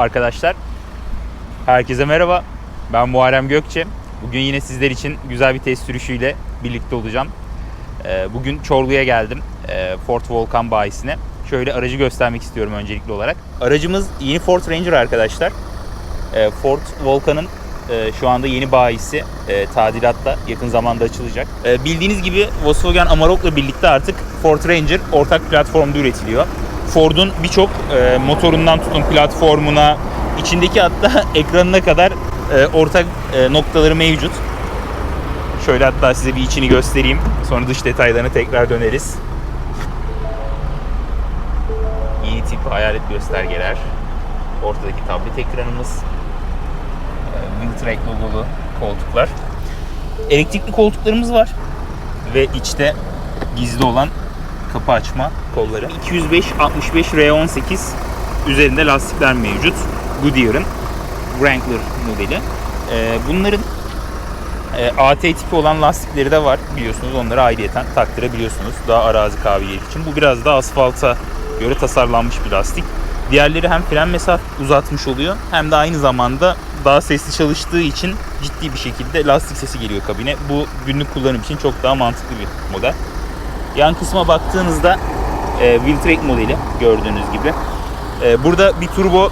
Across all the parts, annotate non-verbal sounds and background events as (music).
Arkadaşlar herkese merhaba. Ben Muharrem Gökçe. Bugün yine sizler için güzel bir test sürüşüyle birlikte olacağım. Ee, Bugün Çorlu'ya geldim. ee, Ford Volcan bayisine. Şöyle aracı göstermek istiyorum öncelikli olarak. Aracımız yeni Ford Ranger arkadaşlar. Ee, Ford Volcan'ın e, şu anda yeni bayisi tadilatta yakın zamanda açılacak. Bildiğiniz gibi Volkswagen Amarok'la birlikte artık Ford Ranger ortak platformda üretiliyor. Ford'un birçok e, motorundan tutun platformuna, içindeki hatta (laughs) ekranına kadar e, ortak e, noktaları mevcut. Şöyle hatta size bir içini göstereyim. Sonra dış detaylarına tekrar döneriz. Yeni tip hayalet göstergeler. Ortadaki tablet ekranımız. E, Wheeltrack logolu koltuklar. Elektrikli koltuklarımız var. Ve içte gizli olan kapı açma kolları. 205 65 R18 üzerinde lastikler mevcut. Goodyear'ın Wrangler modeli. E, bunların e, AT tipi olan lastikleri de var biliyorsunuz. Onları ayrıyeten taktırabiliyorsunuz daha arazi kabiliyeti için. Bu biraz daha asfalta göre tasarlanmış bir lastik. Diğerleri hem fren mesafe uzatmış oluyor hem de aynı zamanda daha sesli çalıştığı için ciddi bir şekilde lastik sesi geliyor kabine. Bu günlük kullanım için çok daha mantıklı bir model. Yan kısma baktığınızda e, Wheeltrack modeli gördüğünüz gibi. E, burada bir turbo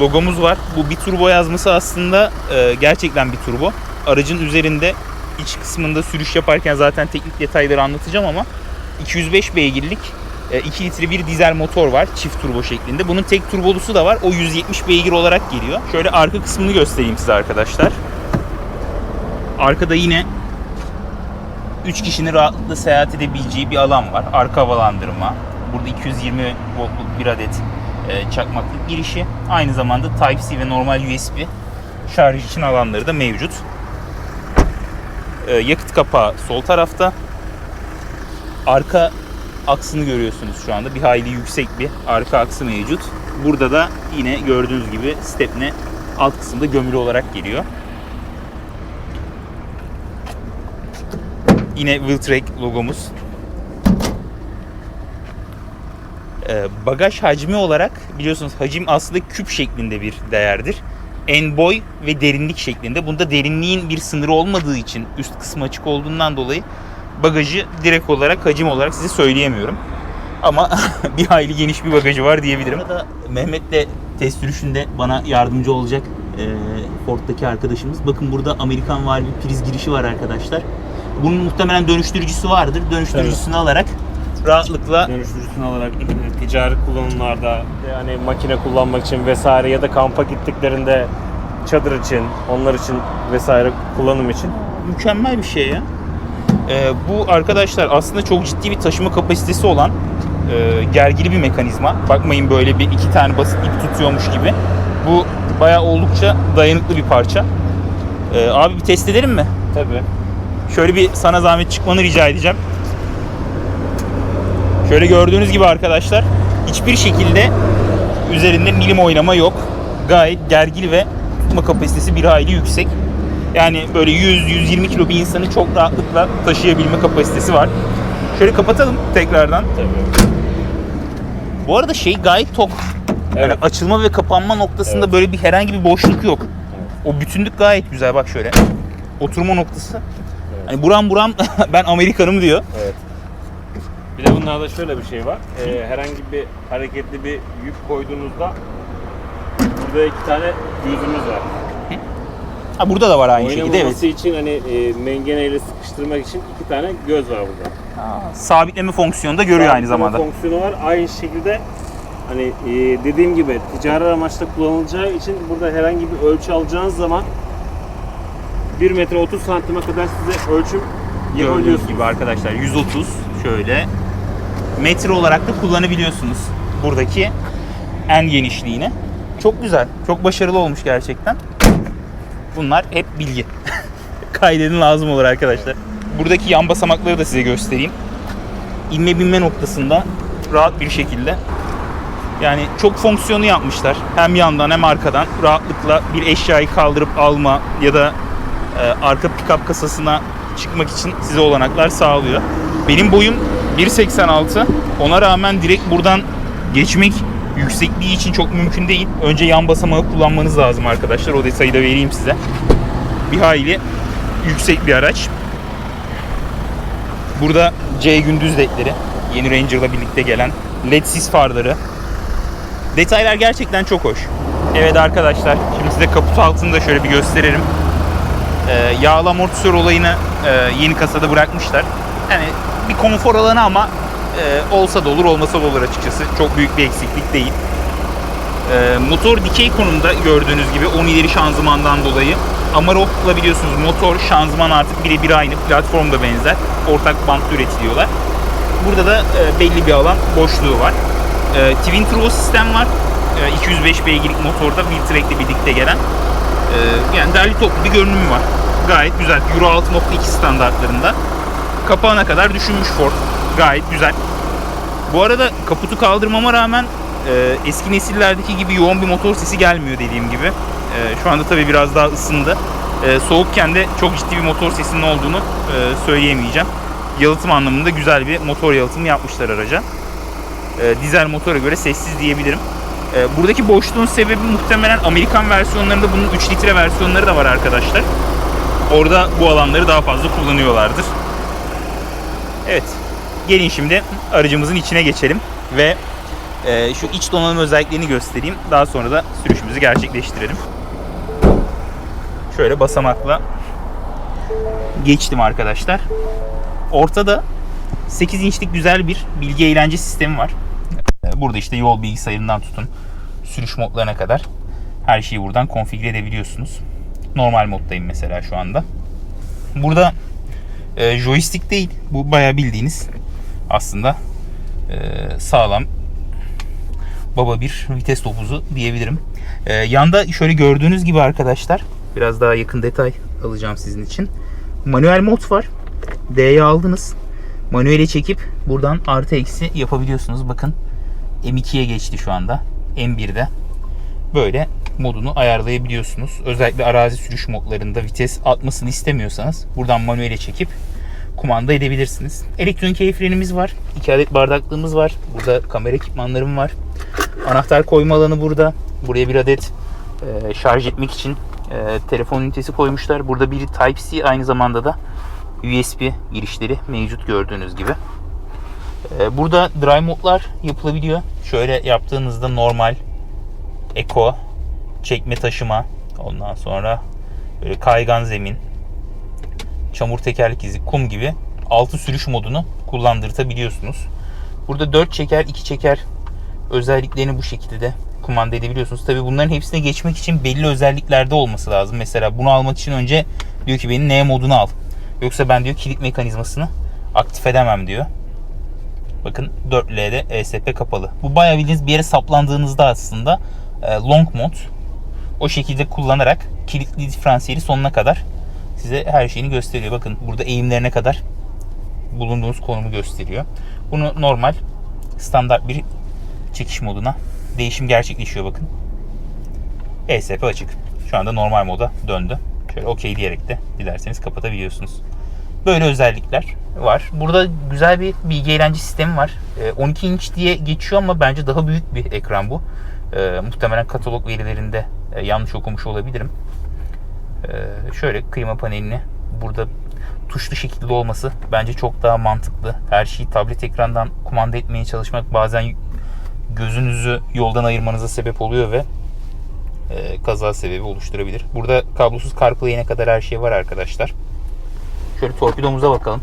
logomuz var. Bu bir turbo yazması aslında e, gerçekten bir turbo. Aracın üzerinde iç kısmında sürüş yaparken zaten teknik detayları anlatacağım ama 205 beygirlik e, 2 litre bir dizel motor var çift turbo şeklinde. Bunun tek turbolusu da var. O 170 beygir olarak geliyor. Şöyle arka kısmını göstereyim size arkadaşlar. Arkada yine 3 kişinin rahatlıkla seyahat edebileceği bir alan var. Arka havalandırma. Burada 220 voltluk bir adet e, çakmaklık girişi. Aynı zamanda Type-C ve normal USB şarj için alanları da mevcut. E, yakıt kapağı sol tarafta. Arka aksını görüyorsunuz şu anda. Bir hayli yüksek bir arka aksı mevcut. Burada da yine gördüğünüz gibi stepne alt kısımda gömülü olarak geliyor. Yine Wheeltrack logomuz. Ee, bagaj hacmi olarak biliyorsunuz hacim aslında küp şeklinde bir değerdir. En boy ve derinlik şeklinde. Bunda derinliğin bir sınırı olmadığı için üst kısmı açık olduğundan dolayı bagajı direkt olarak hacim olarak size söyleyemiyorum. Ama (laughs) bir hayli geniş bir bagajı var diyebilirim. Burada Mehmet de test sürüşünde bana yardımcı olacak e, Ford'daki arkadaşımız. Bakın burada Amerikan var bir priz girişi var arkadaşlar. Bunun muhtemelen dönüştürücüsü vardır. Dönüştürücüsünü alarak rahatlıkla dönüştürücüsünü alarak ticari kullanımlarda yani makine kullanmak için vesaire ya da kampa gittiklerinde çadır için, onlar için vesaire kullanım için mükemmel bir şey ya. Ee, bu arkadaşlar aslında çok ciddi bir taşıma kapasitesi olan e, gergili bir mekanizma. Bakmayın böyle bir iki tane basit ip tutuyormuş gibi. Bu bayağı oldukça dayanıklı bir parça. Ee, abi bir test edelim mi? tabi Şöyle bir sana zahmet çıkmanı rica edeceğim. Şöyle gördüğünüz gibi arkadaşlar hiçbir şekilde üzerinde milim oynama yok. Gayet gergili ve tutma kapasitesi bir hayli yüksek. Yani böyle 100-120 kilo bir insanı çok rahatlıkla taşıyabilme kapasitesi var. Şöyle kapatalım tekrardan. tabi. Bu arada şey gayet tok. Yani Evet. açılma ve kapanma noktasında Evet. böyle bir herhangi bir boşluk yok. O bütünlük gayet güzel bak şöyle. Oturma noktası. Hani buram buram (laughs) ben Amerikanım diyor. Evet. Bir de bunlarda şöyle bir şey var. Ee, herhangi bir hareketli bir yük koyduğunuzda burada iki tane yüzümüz var. Ha burada da var aynı şekilde evet. Oynamaması için hani e, mengeneyle sıkıştırmak için iki tane göz var burada. Aa, sabitleme fonksiyonu da görüyor aynı Sabitleme zamanda. fonksiyonu var. Aynı şekilde hani e, dediğim gibi ticari amaçla kullanılacağı için burada herhangi bir ölçü alacağınız zaman 1 metre 30 santime kadar size ölçüm Gördüğünüz gibi arkadaşlar 130 şöyle metre olarak da kullanabiliyorsunuz buradaki en genişliğini. Çok güzel. Çok başarılı olmuş gerçekten. Bunlar hep bilgi. (laughs) Kaydedin lazım olur arkadaşlar. Buradaki yan basamakları da size göstereyim. İnme binme noktasında rahat bir şekilde yani çok fonksiyonu yapmışlar. Hem yandan hem arkadan rahatlıkla bir eşyayı kaldırıp alma ya da e, arka pick-up kasasına çıkmak için size olanaklar sağlıyor. Benim boyum 1.86. Ona rağmen direkt buradan geçmek Yüksekliği için çok mümkün değil. Önce yan basamağı kullanmanız lazım arkadaşlar. O detayı da vereyim size. Bir hayli yüksek bir araç. Burada C gündüz ledleri. Yeni Ranger'la birlikte gelen led sis farları. Detaylar gerçekten çok hoş. Evet arkadaşlar şimdi size kaput altını da şöyle bir gösteririm. Ee, yağlı amortisör olayını e, yeni kasada bırakmışlar. Yani bir konfor alanı ama e, olsa da olur olmasa da olur açıkçası. Çok büyük bir eksiklik değil. Ee, motor dikey konumda gördüğünüz gibi 10 ileri şanzımandan dolayı. Amarok'la biliyorsunuz motor şanzıman artık birebir aynı. Platform da benzer. Ortak bantta üretiliyorlar. Burada da e, belli bir alan boşluğu var. E, Twin Turbo sistem var. E, 205 beygirlik motorda Wheeltrack'le birlikte gelen. E, yani derli toplu bir görünümü var. Gayet güzel. Euro 6.2 standartlarında. Kapağına kadar düşünmüş Ford. Gayet güzel. Bu arada kaputu kaldırmama rağmen e, eski nesillerdeki gibi yoğun bir motor sesi gelmiyor dediğim gibi. E, şu anda tabii biraz daha ısındı. E, soğukken de çok ciddi bir motor sesinin olduğunu e, söyleyemeyeceğim. Yalıtım anlamında güzel bir motor yalıtımı yapmışlar araca. E, dizel motora göre sessiz diyebilirim. E, buradaki boşluğun sebebi muhtemelen Amerikan versiyonlarında bunun 3 litre versiyonları da var arkadaşlar. Orada bu alanları daha fazla kullanıyorlardır. Evet. Gelin şimdi aracımızın içine geçelim ve e, şu iç donanım özelliklerini göstereyim. Daha sonra da sürüşümüzü gerçekleştirelim. Şöyle basamakla geçtim arkadaşlar. Ortada 8 inçlik güzel bir bilgi eğlence sistemi var. Burada işte yol bilgisayarından tutun sürüş modlarına kadar her şeyi buradan konfigüre edebiliyorsunuz. Normal moddayım mesela şu anda. Burada e, joystick değil. Bu bayağı bildiğiniz aslında e, sağlam baba bir vites topuzu diyebilirim. E, yanda şöyle gördüğünüz gibi arkadaşlar biraz daha yakın detay alacağım sizin için. Manuel mod var. D'ye aldınız. Manuele çekip buradan artı eksi yapabiliyorsunuz. Bakın M2'ye geçti şu anda. M1'de. Böyle modunu ayarlayabiliyorsunuz. Özellikle arazi sürüş modlarında vites atmasını istemiyorsanız buradan manuele çekip kumanda edebilirsiniz. Elektronik el frenimiz var. 2 adet bardaklığımız var. Burada kamera ekipmanlarım var. Anahtar koyma alanı burada. Buraya bir adet e, şarj etmek için e, telefon ünitesi koymuşlar. Burada bir Type-C aynı zamanda da USB girişleri mevcut gördüğünüz gibi. E, burada drive modlar yapılabiliyor. Şöyle yaptığınızda normal, Eco, çekme taşıma, ondan sonra böyle kaygan zemin, çamur tekerlek izi, kum gibi altı sürüş modunu kullandırtabiliyorsunuz. Burada 4 çeker, 2 çeker özelliklerini bu şekilde de kumanda edebiliyorsunuz. Tabi bunların hepsine geçmek için belli özelliklerde olması lazım. Mesela bunu almak için önce diyor ki beni N modunu al. Yoksa ben diyor kilit mekanizmasını aktif edemem diyor. Bakın 4L'de ESP kapalı. Bu bayağı bildiğiniz bir yere saplandığınızda aslında e, long mod o şekilde kullanarak kilitli diferansiyeli sonuna kadar size her şeyini gösteriyor. Bakın burada eğimlerine kadar bulunduğunuz konumu gösteriyor. Bunu normal standart bir çekiş moduna değişim gerçekleşiyor bakın. ESP açık. Şu anda normal moda döndü. Şöyle OK diyerek de dilerseniz kapatabiliyorsunuz. Böyle özellikler var. Burada güzel bir bilgi eğlence sistemi var. E, 12 inç diye geçiyor ama bence daha büyük bir ekran bu. E, muhtemelen katalog verilerinde e, yanlış okumuş olabilirim. E, şöyle kıyma panelini burada tuşlu şekilde olması bence çok daha mantıklı. Her şeyi tablet ekrandan kumanda etmeye çalışmak bazen gözünüzü yoldan ayırmanıza sebep oluyor ve e, kaza sebebi oluşturabilir. Burada kablosuz CarPlay'ine kadar her şey var arkadaşlar. Şöyle torpidomuza bakalım.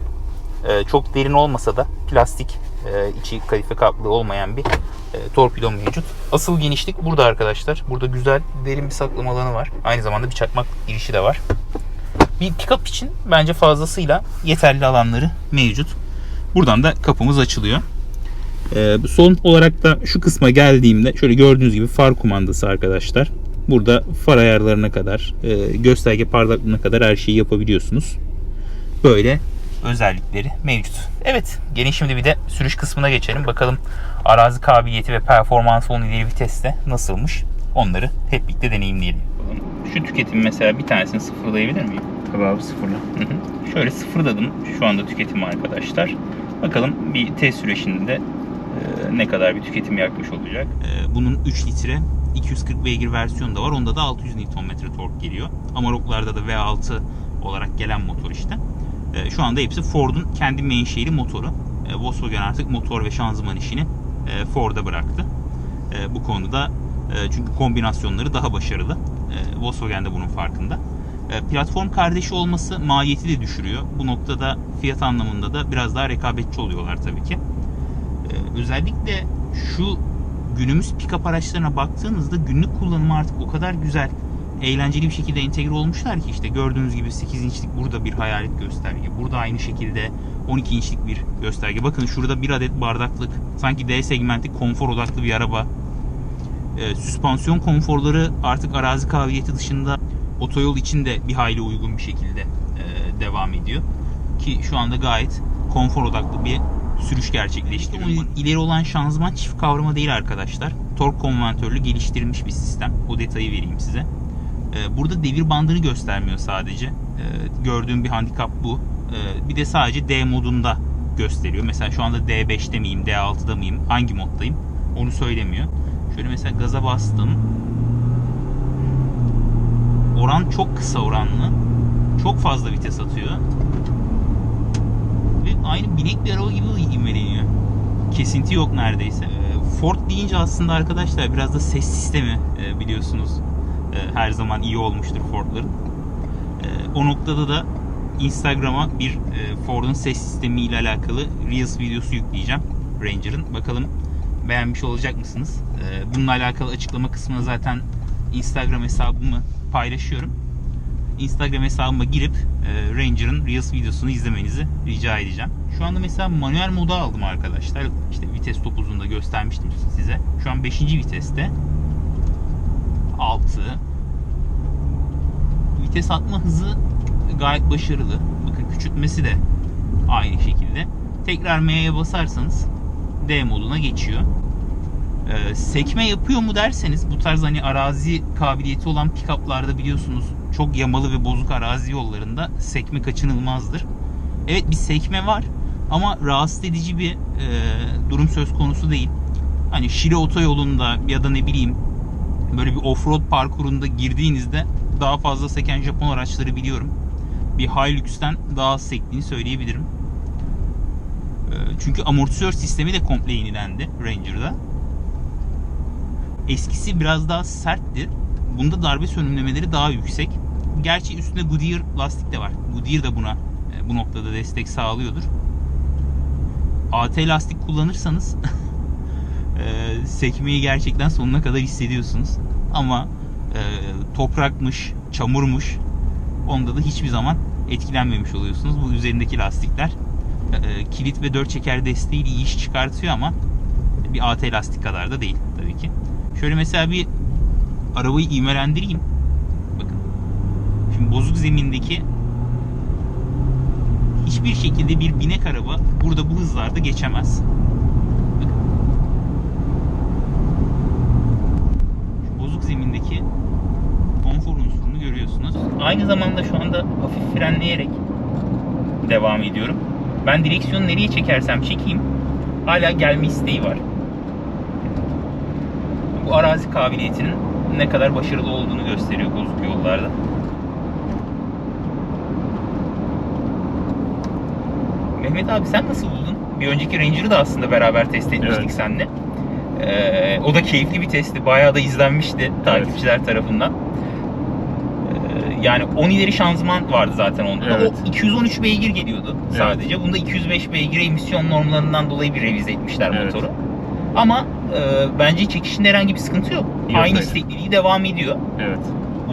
E, çok derin olmasa da plastik e, içi kalife kaplı olmayan bir e, torpido mevcut. Asıl genişlik burada arkadaşlar. Burada güzel derin bir saklama alanı var. Aynı zamanda bir çakmak girişi de var. Bir pick-up için bence fazlasıyla yeterli alanları mevcut. Buradan da kapımız açılıyor. Ee, son olarak da şu kısma geldiğimde şöyle gördüğünüz gibi far kumandası arkadaşlar. Burada far ayarlarına kadar, e, gösterge parlaklığına kadar her şeyi yapabiliyorsunuz. Böyle özellikleri mevcut. Evet, gelin şimdi bir de sürüş kısmına geçelim. Bakalım arazi kabiliyeti ve performansı 10 ileri viteste nasılmış? Onları hep birlikte deneyimleyelim. Şu tüketim mesela bir tanesini sıfırlayabilir miyim? Tabii abi sıfırla. Hı hı. Şöyle sıfırladım şu anda tüketimi arkadaşlar. Bakalım bir test süreçinde e, ne kadar bir tüketim yakmış olacak. E, bunun 3 litre 240 beygir versiyonu da var. Onda da 600 Nm tork geliyor. Amarok'larda da V6 olarak gelen motor işte. E, şu anda hepsi Ford'un kendi menşeili motoru. E, Volkswagen artık motor ve şanzıman işini e, Ford'a bıraktı. E, bu konuda e, çünkü kombinasyonları daha başarılı. E, Volkswagen de bunun farkında. Platform kardeşi olması maliyeti de düşürüyor. Bu noktada fiyat anlamında da biraz daha rekabetçi oluyorlar tabii ki. Özellikle şu günümüz pick-up araçlarına baktığınızda günlük kullanımı artık o kadar güzel, eğlenceli bir şekilde entegre olmuşlar ki işte gördüğünüz gibi 8 inçlik burada bir hayalet gösterge. Burada aynı şekilde 12 inçlik bir gösterge. Bakın şurada bir adet bardaklık. Sanki D segmenti konfor odaklı bir araba. E, süspansiyon konforları artık arazi kabiliyeti dışında otoyol için de bir hayli uygun bir şekilde e, devam ediyor. Ki şu anda gayet konfor odaklı bir sürüş gerçekleştiriyor. Onun ileri olan şanzıman çift kavrama değil arkadaşlar. Tork konventörlü geliştirilmiş bir sistem. O detayı vereyim size. E, burada devir bandını göstermiyor sadece. E, gördüğüm bir handikap bu. E, bir de sadece D modunda gösteriyor. Mesela şu anda D5'te miyim, D6'da mıyım, hangi moddayım onu söylemiyor. Şöyle mesela gaza bastım. Oran çok kısa oranlı. Çok fazla vites atıyor. Ve aynı binek bir araba gibi ivmeleniyor. Kesinti yok neredeyse. Ee, Ford deyince aslında arkadaşlar biraz da ses sistemi e, biliyorsunuz. E, Her zaman iyi olmuştur Ford'ların. E, O noktada da Instagram'a bir e, Ford'un ses sistemi ile alakalı Reels videosu yükleyeceğim. Ranger'ın. Bakalım beğenmiş olacak mısınız? E, Bununla alakalı açıklama kısmına zaten Instagram hesabımı paylaşıyorum. Instagram hesabıma girip e, Ranger'ın Reels videosunu izlemenizi rica edeceğim. Şu anda mesela manuel moda aldım arkadaşlar. İşte vites topuzunda göstermiştim size. Şu an 5. viteste. 6. Vites atma hızı gayet başarılı. Bakın küçültmesi de aynı şekilde. Tekrar M'ye basarsanız D moduna geçiyor. Ee, sekme yapıyor mu derseniz bu tarz hani arazi kabiliyeti olan pick-up'larda biliyorsunuz çok yamalı ve bozuk arazi yollarında sekme kaçınılmazdır. Evet bir sekme var ama rahatsız edici bir e, durum söz konusu değil. Hani Şile otoyolunda ya da ne bileyim böyle bir offroad parkurunda girdiğinizde daha fazla seken Japon araçları biliyorum. Bir Hilux'ten daha az sektiğini söyleyebilirim. E, çünkü amortisör sistemi de komple yenilendi Ranger'da. Eskisi biraz daha sertti. Bunda darbe sönümlemeleri daha yüksek. Gerçi üstünde Goodyear lastik de var. Goodyear da buna e, bu noktada destek sağlıyordur. AT lastik kullanırsanız (laughs) e, sekmeyi gerçekten sonuna kadar hissediyorsunuz. Ama e, toprakmış, çamurmuş onda da hiçbir zaman etkilenmemiş oluyorsunuz. Bu üzerindeki lastikler e, kilit ve dört çeker desteğiyle iyi iş çıkartıyor ama bir AT lastik kadar da değil tabii ki. Şöyle mesela bir arabayı ivmelendireyim. Bakın. Şimdi bozuk zemindeki hiçbir şekilde bir binek araba burada bu hızlarda geçemez. Bakın. Şu bozuk zemindeki konfor unsurunu görüyorsunuz. Aynı zamanda şu anda hafif frenleyerek devam ediyorum. Ben direksiyonu nereye çekersem çekeyim hala gelme isteği var bu arazi kabiliyetinin ne kadar başarılı olduğunu gösteriyor bozuk yollarda. Mehmet abi sen nasıl buldun? Bir önceki Ranger'ı da aslında beraber test etmiştik Evet. seninle. Ee, o da keyifli bir testti. Bayağı da izlenmişti takipçiler tarafından. Yani 10 ileri şanzıman vardı zaten onda. da. Evet. O 213 beygir geliyordu Evet. sadece. Bunda 205 beygir emisyon normlarından dolayı bir revize etmişler Evet. motoru. Ama e, bence çekişinde herhangi bir sıkıntı yok. Yok, Aynı evet. istekliliği devam ediyor. Evet.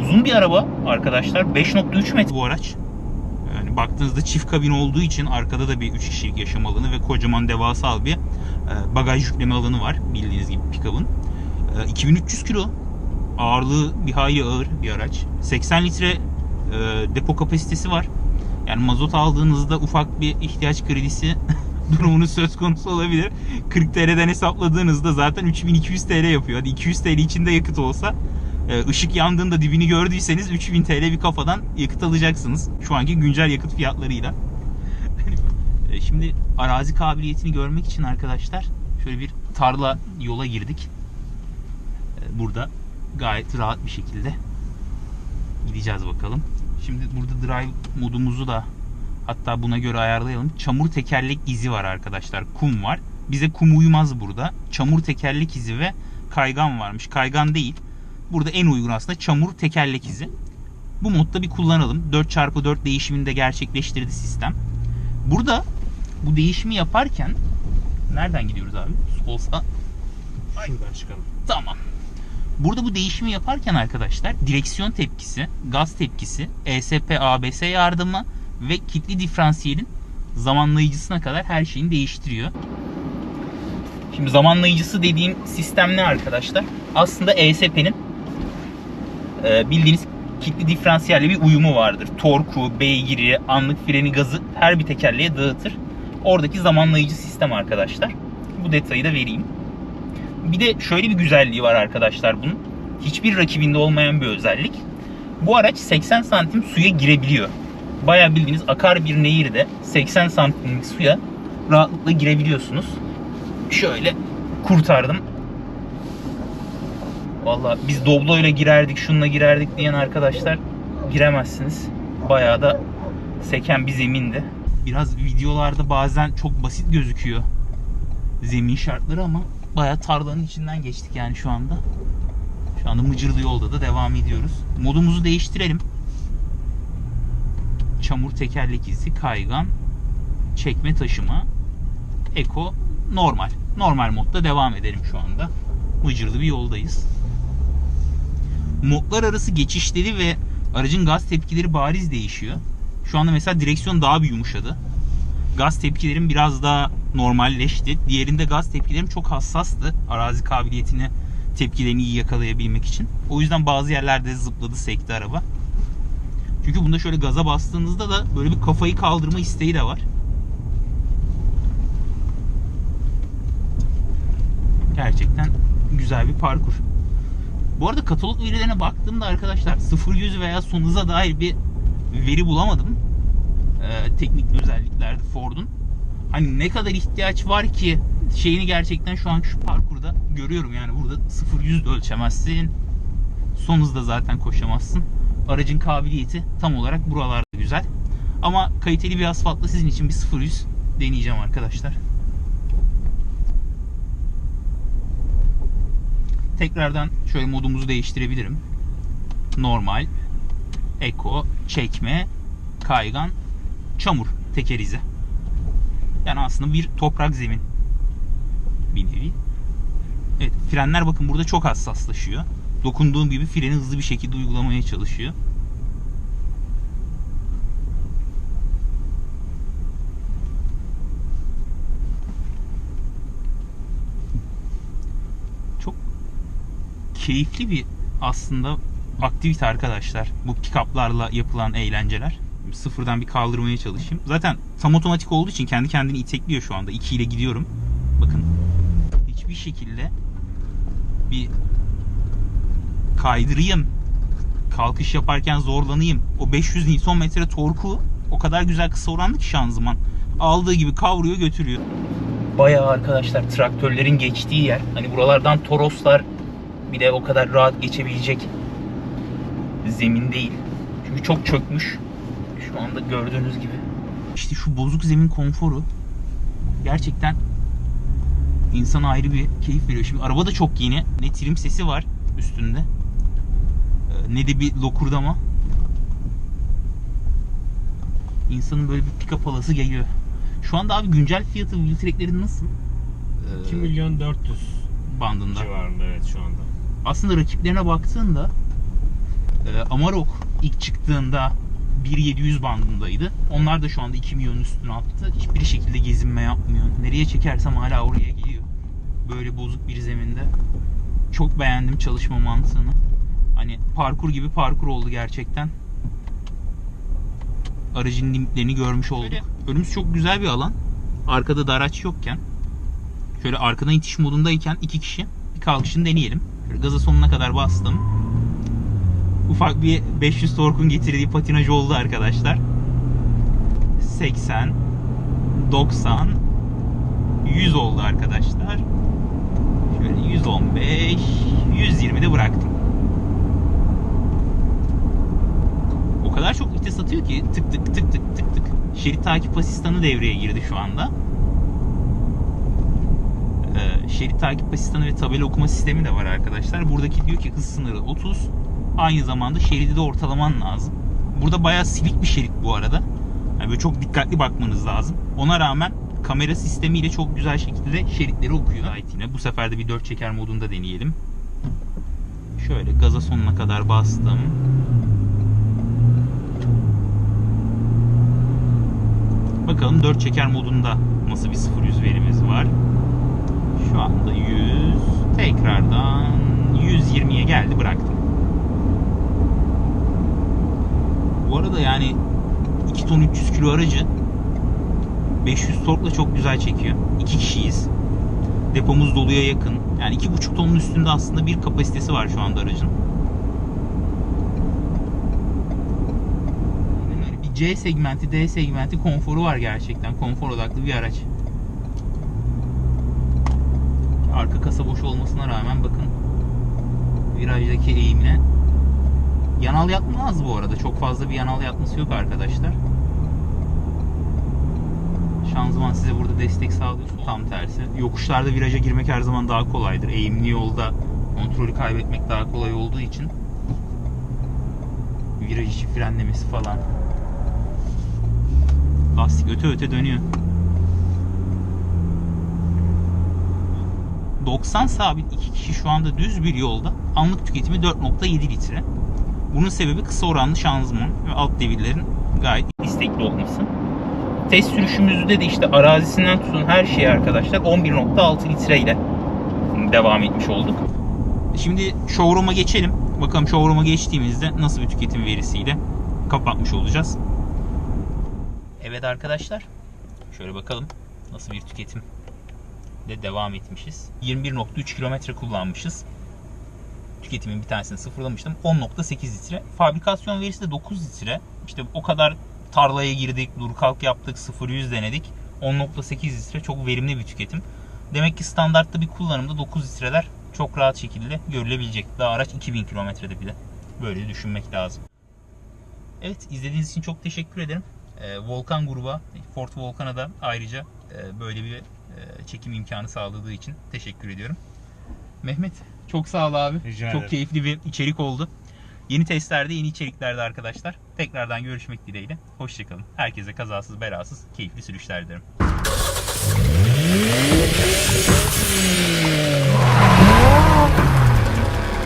Uzun bir araba arkadaşlar. 5.3 metre bu araç. Yani baktığınızda çift kabin olduğu için arkada da bir 3 kişilik yaşam alanı ve kocaman devasal bir e, bagaj yükleme alanı var. Bildiğiniz gibi pick-up'ın. E, 2300 kilo. Ağırlığı bir hayli ağır bir araç. 80 litre e, depo kapasitesi var. Yani mazot aldığınızda ufak bir ihtiyaç kredisi (laughs) durumunuz söz konusu olabilir. 40 TL'den hesapladığınızda zaten 3200 TL yapıyor. Hadi 200 TL içinde yakıt olsa e, ışık yandığında dibini gördüyseniz 3000 TL bir kafadan yakıt alacaksınız. Şu anki güncel yakıt fiyatlarıyla. E, Şimdi arazi kabiliyetini görmek için arkadaşlar Şöyle bir tarla yola girdik. Ee, Burada gayet rahat bir şekilde gideceğiz bakalım. Şimdi burada drive modumuzu da hatta buna göre ayarlayalım. Çamur tekerlek izi var arkadaşlar. Kum var. Bize kum uymaz burada. Çamur tekerlek izi ve kaygan varmış. Kaygan değil. Burada en uygun aslında çamur tekerlek izi. Bu modda bir kullanalım. 4x4 değişimini de gerçekleştirdi sistem. Burada bu değişimi yaparken nereden gidiyoruz abi? Solsa Şuradan çıkalım. Tamam. Burada bu değişimi yaparken arkadaşlar direksiyon tepkisi, gaz tepkisi, ESP, ABS yardımı ve kilitli diferansiyelin zamanlayıcısına kadar her şeyini değiştiriyor. Şimdi zamanlayıcısı dediğim sistem ne arkadaşlar? Aslında ESP'nin e, bildiğiniz kilitli diferansiyelle bir uyumu vardır. Torku, beygiri, anlık freni, gazı her bir tekerleğe dağıtır. Oradaki zamanlayıcı sistem arkadaşlar. Bu detayı da vereyim. Bir de şöyle bir güzelliği var arkadaşlar bunun. Hiçbir rakibinde olmayan bir özellik. Bu araç 80 santim suya girebiliyor. Bayağı bildiğiniz akar bir nehirde 80 santimlik suya rahatlıkla girebiliyorsunuz. Şöyle kurtardım. Valla biz Doblo'yla girerdik, şununla girerdik diyen arkadaşlar giremezsiniz. Bayağı da seken bir zemindi. Biraz videolarda bazen çok basit gözüküyor zemin şartları ama bayağı tarlanın içinden geçtik yani şu anda. Şu anda Mıcırlı yolda da devam ediyoruz. Modumuzu değiştirelim. Çamur tekerlek izi, kaygan, çekme taşıma, eko, normal. Normal modda devam edelim şu anda. Mıcırlı bir yoldayız. Modlar arası geçişleri ve aracın gaz tepkileri bariz değişiyor. Şu anda mesela direksiyon daha bir yumuşadı gaz tepkilerim biraz daha normalleşti. Diğerinde gaz tepkilerim çok hassastı. Arazi kabiliyetini, tepkilerini iyi yakalayabilmek için. O yüzden bazı yerlerde zıpladı, sekti araba. Çünkü bunda şöyle gaza bastığınızda da böyle bir kafayı kaldırma isteği de var. Gerçekten güzel bir parkur. Bu arada katalog verilerine baktığımda arkadaşlar 0-100 veya son dair bir veri bulamadım e, teknik özelliklerde Ford'un. Hani ne kadar ihtiyaç var ki şeyini gerçekten şu an şu parkurda görüyorum yani burada 0-100 de ölçemezsin. Son hızda zaten koşamazsın. Aracın kabiliyeti tam olarak buralarda güzel. Ama kaliteli bir asfaltla sizin için bir 0-100 deneyeceğim arkadaşlar. Tekrardan şöyle modumuzu değiştirebilirim. Normal, Eco, çekme, kaygan, çamur tekerize. Yani aslında bir toprak zemin bir nevi. Evet frenler bakın burada çok hassaslaşıyor. Dokunduğum gibi freni hızlı bir şekilde uygulamaya çalışıyor. Çok keyifli bir aslında aktivite arkadaşlar. Bu pick-up'larla yapılan eğlenceler sıfırdan bir kaldırmaya çalışayım. Zaten tam otomatik olduğu için kendi kendini itekliyor şu anda. 2 ile gidiyorum. Bakın hiçbir şekilde bir kaydırayım kalkış yaparken zorlanayım. O 500 Nm torku o kadar güzel kısa oranlı ki şanzıman. Aldığı gibi kavruyor götürüyor. Bayağı arkadaşlar traktörlerin geçtiği yer. Hani buralardan Toroslar bir de o kadar rahat geçebilecek zemin değil. Çünkü çok çökmüş. Şu anda gördüğünüz gibi. İşte şu bozuk zemin konforu gerçekten insana ayrı bir keyif veriyor. Şimdi araba da çok yeni. Ne trim sesi var üstünde. Ee, Ne de bir lokurdama. İnsanın böyle bir pick-up alası geliyor. Şu anda abi güncel fiyatı Wheeltrack'lerin nasıl? Ee, 2 milyon 400 bandında. civarında evet şu anda. Aslında rakiplerine baktığında e, Amarok ilk çıktığında 1.700 bandındaydı. Onlar da şu anda 2 milyonun üstüne attı. Hiçbir şekilde gezinme yapmıyor. Nereye çekersem hala oraya geliyor. Böyle bozuk bir zeminde. Çok beğendim çalışma mantığını. Hani parkur gibi parkur oldu gerçekten. Aracın limitlerini görmüş olduk. Önümüz çok güzel bir alan. Arkada da araç yokken. Şöyle arkadan itiş modundayken iki kişi bir kalkışını deneyelim. Şöyle gaza sonuna kadar bastım ufak bir 500 torkun getirdiği patinaj oldu arkadaşlar. 80 90 100 oldu arkadaşlar. Şöyle 115, 120 de bıraktım. O kadar çok vites atıyor ki tık tık tık tık tık tık. Şerit takip asistanı devreye girdi şu anda. Ee, şerit takip asistanı ve tabela okuma sistemi de var arkadaşlar. Buradaki diyor ki hız sınırı 30. Aynı zamanda şeridi de ortalaman lazım. Burada bayağı silik bir şerit bu arada. Yani böyle çok dikkatli bakmanız lazım. Ona rağmen kamera sistemiyle çok güzel şekilde şeritleri okuyor. Gayet yine. Bu sefer de bir dört çeker modunda deneyelim. Şöyle gaza sonuna kadar bastım. Bakalım 4 çeker modunda nasıl bir 0-100 verimiz var. Şu anda 100. Tekrardan 120'ye geldi bıraktım. Bu arada yani 2 ton 300 kilo aracı 500 torkla çok güzel çekiyor. 2 kişiyiz. Depomuz doluya yakın. Yani 2,5 tonun üstünde aslında bir kapasitesi var şu anda aracın. C segmenti, D segmenti konforu var gerçekten. Konfor odaklı bir araç. Arka kasa boş olmasına rağmen bakın virajdaki eğimine yanal yatmaz bu arada. Çok fazla bir yanal yatması yok arkadaşlar. Şanzıman size burada destek sağlıyor. Tam tersi. Yokuşlarda viraja girmek her zaman daha kolaydır. Eğimli yolda kontrolü kaybetmek daha kolay olduğu için viraj içi frenlemesi falan. Lastik öte öte dönüyor. 90 sabit iki kişi şu anda düz bir yolda anlık tüketimi 4.7 litre. Bunun sebebi kısa oranlı şanzıman ve alt devirlerin gayet istekli olması. Test sürüşümüzde de işte arazisinden tutun her şeyi arkadaşlar 11.6 litre ile devam etmiş olduk. Şimdi showroom'a geçelim. Bakalım showroom'a geçtiğimizde nasıl bir tüketim verisiyle kapatmış olacağız. Evet arkadaşlar. Şöyle bakalım nasıl bir tüketim de devam etmişiz. 21.3 kilometre kullanmışız. Tüketimin bir tanesini sıfırlamıştım. 10.8 litre. Fabrikasyon verisi de 9 litre. İşte o kadar tarlaya girdik, dur kalk yaptık, 0-100 denedik. 10.8 litre çok verimli bir tüketim. Demek ki standartta bir kullanımda 9 litreler çok rahat şekilde görülebilecek. Daha araç 2000 kilometrede bile. Böyle düşünmek lazım. Evet izlediğiniz için çok teşekkür ederim. Ee, Volkan gruba, Ford Volkan'a da ayrıca e, böyle bir e, çekim imkanı sağladığı için teşekkür ediyorum. Mehmet çok sağ ol abi. Rica çok keyifli bir içerik oldu. Yeni testlerde, yeni içeriklerde arkadaşlar. Tekrardan görüşmek dileğiyle. Hoşçakalın. Herkese kazasız belasız keyifli sürüşler dilerim.